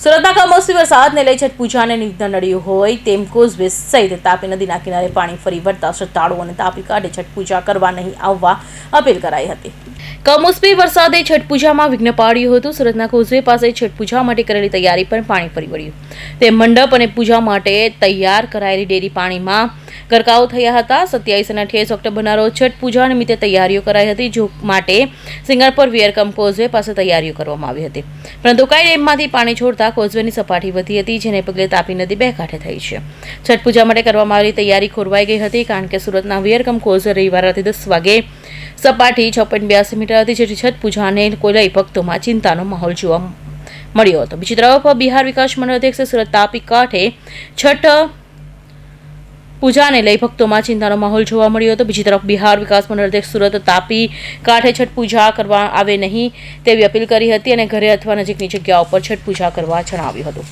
સુરતના કમોસમી વરસાદને લઈ છઠ પૂજાને નિધન નડ્યું હોય તેમ કોઝવે સહિત તાપી નદીના કિનારે પાણી ફરી વળતા શ્રદ્ધાળુઓને તાપી કાઢે છઠ પૂજા કરવા નહીં આવવા અપીલ કરાઈ હતી. કમોસમી વરસાદે છઠ પૂજામાં વિઘ્ન પાડ્યું હતું. સુરતના કોઝવે પાસે છઠ પૂજા માટે કરેલી તૈયારી પર પાણી ફરી વળ્યું. તે મંડપ અને પૂજા માટે તૈયાર કરાયેલી ડેરી પાણીમાં ગરકાવ થયા હતા. સત્યાવીસ અને અઠ્યાવીસ ઓક્ટોબરના રોજ છઠ પૂજા નિમિત્તે તૈયારીઓ કરાઈ હતી, જો માટે સિંગાપોર વિયરકમ કોઝવે પાસે તૈયારીઓ કરવામાં આવી હતી. પરંતુ કઈ ડેમમાંથી પાણી છોડતા કોઝવેની સપાટી વધી હતી, જેને પગલે તાપી નદી બે કાંઠે થઈ છે. છઠ પૂજા માટે કરવામાં આવેલી તૈયારી ખોરવાઈ ગઈ હતી, કારણ કે સુરતના વિયરકમ કોઝવે રવિવાર રાત્રે દસ વાગે સપાટી છ પોઈન્ટ બ્યાસી મીટર હતી જેથી છઠ પૂજાને કોઈ લઈ ભક્તોમાં ચિંતાનો માહોલ જોવા મળ્યો હતો. બીજી તરફ, બિહાર વિકાસ મંડળ અધ્યક્ષ સુરત તાપી કાંઠે છઠ પૂજાને લઈ ભક્તોમાં ચિંતાનો માહોલ જોવા મળ્યો હતો. બીજી તરફ, બિહાર વિકાસ મંડળ અધ્યક્ષ સુરત તાપી કાંઠે છઠ પૂજા કરવા આવે નહીં તેવી અપીલ કરી હતી અને ઘરે અથવા નજીકની જગ્યાઓ પર છઠ પૂજા કરવા જણાવ્યું હતું.